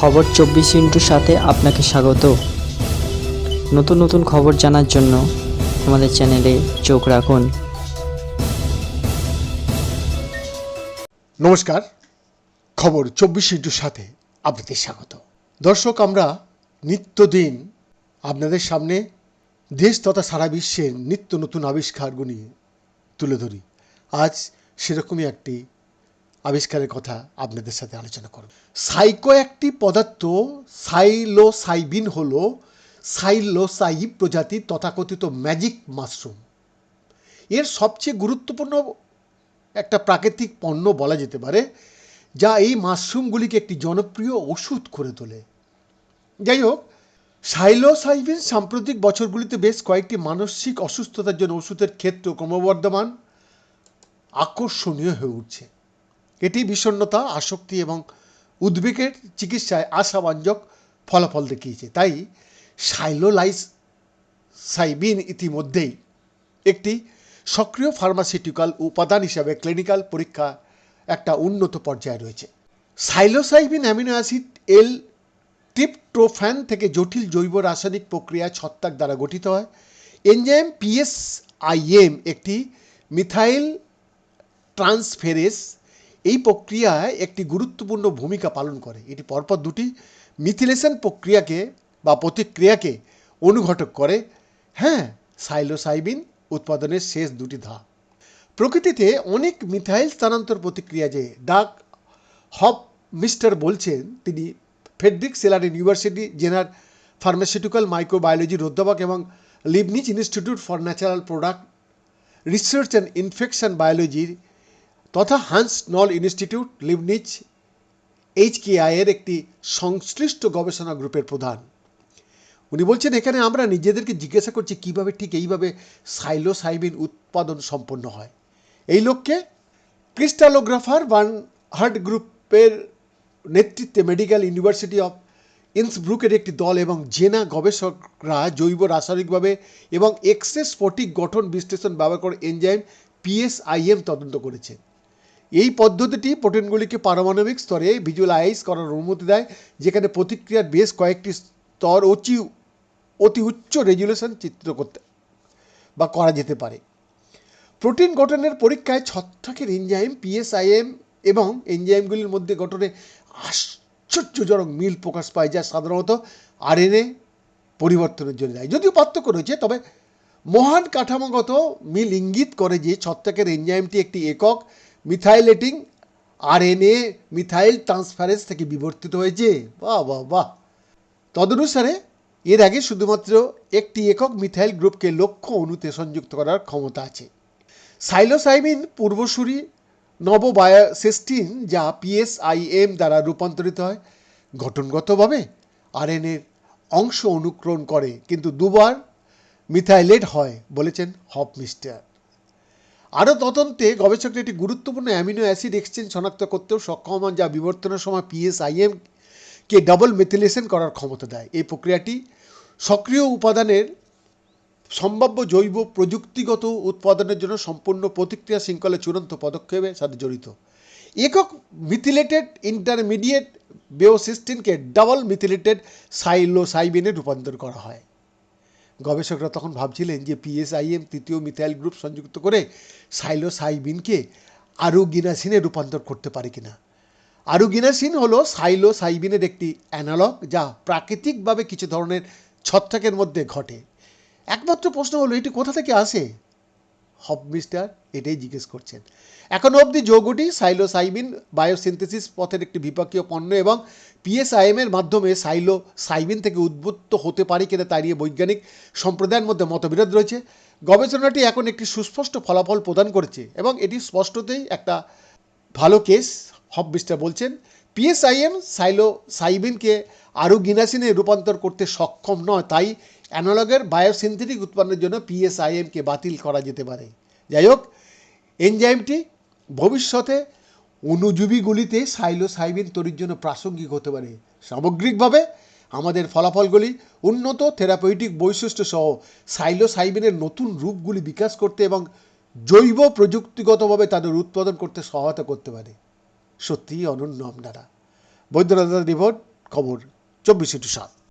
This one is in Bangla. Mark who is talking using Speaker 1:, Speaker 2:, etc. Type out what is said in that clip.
Speaker 1: খবর চব্বিশ ইন্টুর সাথে আপনাকে স্বাগত। নতুন নতুন খবর জানার জন্য আমাদের চ্যানেলে চোখ রাখুন।
Speaker 2: নমস্কার, খবর চব্বিশ ইন্টুর সাথে আপনাদের স্বাগত। দর্শক, আমরা নিত্যদিন আপনাদের সামনে দেশ তথা সারা বিশ্বের নিত্য নতুন আবিষ্কারগুলি তুলে ধরি। আজ সেরকমই একটি আবিষ্কারের কথা আপনাদের সাথে আলোচনা করব। সাইকো একটি পদার্থ সাইলোসাইবিন হল সাইলোসাইব প্রজাতির তথাকথিত ম্যাজিক মাশরুম। এর সবচেয়ে গুরুত্বপূর্ণ একটা প্রাকৃতিক পণ্য বলা যেতে পারে, যা এই মাশরুমগুলিকে একটি জনপ্রিয় ওষুধ করে তোলে। যাই হোক, সাইলোসাইবিন সাম্প্রতিক বছরগুলিতে বেশ কয়েকটি মানসিক অসুস্থতার জন্য ওষুধের ক্ষেত্র ক্রমবর্ধমান, আকর্ষণীয় হয়ে উঠছে। এটি বিষণ্ণতা, আসক্তি এবং উদ্বেগের চিকিৎসায় আশাবাঞ্জক ফলাফল দেখিয়েছে। তাই সাইলোলাইস সাইবিন ইতিমধ্যেই একটি সক্রিয় ফার্মাসিউটিক্যাল উপাদান হিসাবে ক্লিনিক্যাল পরীক্ষা একটা উন্নত পর্যায়ে রয়েছে। Psilocybin amino acid L tryptophan থেকে জটিল জৈব রাসায়নিক প্রক্রিয়া ছত্রাক দ্বারা গঠিত হয়। এনজাইম পিএসআইএম একটি মিথাইল ট্রান্সফেরেস এই প্রক্রিয়ায় একটি গুরুত্বপূর্ণ ভূমিকা পালন করে। এটি পরপর দুটি মিথিলেশন প্রক্রিয়াকে বা প্রতিক্রিয়াকে অনুঘটক করে। হ্যাঁ সাইলোসাইবিন উৎপাদনের শেষ দুটি ধাপ। প্রকৃতিতে অনেক মিথাইল স্থানান্তর প্রতিক্রিয়া যে ডাক হপ মিস্টার বলছেন, তিনি Friedrich Schiller University, Jena pharmaceutical মাইক্রোবায়োলজির অধ্যাপক এবং Leibniz Institute for Natural Product Research and Infection বায়োলজির তথা হান্স নল ইনস্টিটিউট, লিবনিজ এইচকেআই এর একটি সংশ্লিষ্ট গবেষণা গ্রুপের প্রধান। উনি বলছেন, এখানে আমরা নিজেদেরকে জিজ্ঞাসা করছি কীভাবে ঠিক এইভাবে সাইলোসাইবিন উৎপাদন সম্পন্ন হয়। এই লক্ষ্যে ক্রিস্টালোগ্রাফার ওয়ান হার্ট গ্রুপের নেতৃত্বে মেডিকেল ইউনিভার্সিটি অফ ইন্সব্রুকের একটি দল এবং জেনা গবেষকরা জৈব রাসায়নিকভাবে এবং এক্সরে স্ফটিক গঠন বিশ্লেষণ ব্যবহার করে এনজাইম পিএসআইএম তদন্ত করেছে। এই পদ্ধতিটি প্রোটিনগুলিকে পারমাণবিক স্তরে ভিজুয়ালাইজ করার অনুমতি দেয়, যেখানে প্রতিক্রিয়ার বেশ কয়েকটি স্তর অতি অতি উচ্চ রেজুলেশন চিত্র করতে বা করা যেতে পারে। প্রোটিন গঠনের পরীক্ষায় ছত্রাকের এনজাইম, পিএসআইএম এবং এনজাইমগুলির মধ্যে গঠনে আশ্চর্যজনক মিল প্রকাশ পায়, যা সাধারণত আরএনএ পরিবর্তনের জন্য দেয়। যদিও পার্থক্য রয়েছে, তবে মহান কাঠামোগত মিল ইঙ্গিত করে যে ছত্রাকের এনজাইমটি একটি একক মিথাইলেটিং, আরএনএ, মিথাইল ট্রান্সফারেন্স থেকে বিবর্তিত হয়েছে। বাহ বাহ বাহ। তদনুসারে, এর আগে শুধুমাত্র একটি একক মিথাইল গ্রুপকে লক্ষ্য অণুতে সংযুক্ত করার ক্ষমতা আছে। সাইলোসাইমিন পূর্বসূরি নববায়োসিস্টিন, যা পিএসআইএম দ্বারা রূপান্তরিত হয়, গঠনগতভাবে আরএনএর অংশ অনুকরণ করে, কিন্তু দুবার মিথাইলেট হয়, বলেছেন হপ মিস্টার। আরও তদন্তে গবেষকরা একটি গুরুত্বপূর্ণ অ্যামিনো অ্যাসিড এক্সচেঞ্জ শনাক্ত করতেও সক্ষম হন, যা বিবর্তনের সময় পিএসআইএম কে ডাবল মেথিলেশন করার ক্ষমতা দেয়। এই প্রক্রিয়াটি সক্রিয় উপাদানের সম্ভাব্য জৈব প্রযুক্তিগত উৎপাদনের জন্য সম্পূর্ণ প্রতিক্রিয়া শৃঙ্খলের চূড়ান্ত পদক্ষেপের সাথে জড়িত। একক মিথিলেটেড ইন্টারমিডিয়েট বেওসিস্টিনকে ডাবল মিথিলেটেড সাইলোসাইবিনে রূপান্তর করা হয়। গবেষকরা তখন ভাবছিলেন যে পিএসআইএম তৃতীয় মিথাইল গ্রুপ সংযুক্ত করে সাইলোসাইবিনকে আরুগিনাসিনে রূপান্তর করতে পারে কিনা। আরুগিনাসিন হলো সাইলোসাইবিনের একটি অ্যানালগ যা প্রাকৃতিকভাবে কিছু ধরনের ছত্রাকের মধ্যে ঘটে। একমাত্র প্রশ্ন হলো, এটি কোথা থেকে আসে? হব মিস্টার, এটাই জিজ্ঞেস করছেন। এখনও অবধি যৌগটি সাইলোসাইবিন বায়োসিনথেসিস পথের একটি বিপাকীয় পণ্য এবং পিএসআইএম এর মাধ্যমে সাইলো সাইবিন থেকে উদ্বুদ্ধ হতে পারে কিনা তা নিয়ে বৈজ্ঞানিক সম্প্রদায়ের মধ্যে মতবিরোধ রয়েছে। গবেষণাটি এখন একটি সুস্পষ্ট ফলাফল প্রদান করেছে এবং এটি স্পষ্টতই একটা ভালো কেস হব মিস্টার বলছেন। পিএসআইএম সাইলো সাইবিনকে আরও গিনাসিনে রূপান্তর করতে সক্ষম নয়, তাই অ্যানালগের বায়োসিনথেটিক উৎপন্নের জন্য পিএসআইএমকে বাতিল করা যেতে পারে। যাই হোক এনজাইমটি ভবিষ্যতে অনুজীবীগুলিতে সাইলোসাইবিন তৈরির জন্য প্রাসঙ্গিক হতে পারে। সামগ্রিকভাবে, আমাদের ফলাফলগুলি উন্নত থেরাপিউটিক বৈশিষ্ট্য সহ সাইলোসাইবিনের নতুন রূপগুলি বিকাশ করতে এবং জৈব প্রযুক্তিগতভাবে তাদের উৎপাদন করতে সহায়তা করতে পারে। সত্যিই অনন্য আপনারা। বৈদ্যনাথ রিপোর্ট, খবর চব্বিশ ইন্টু সাত।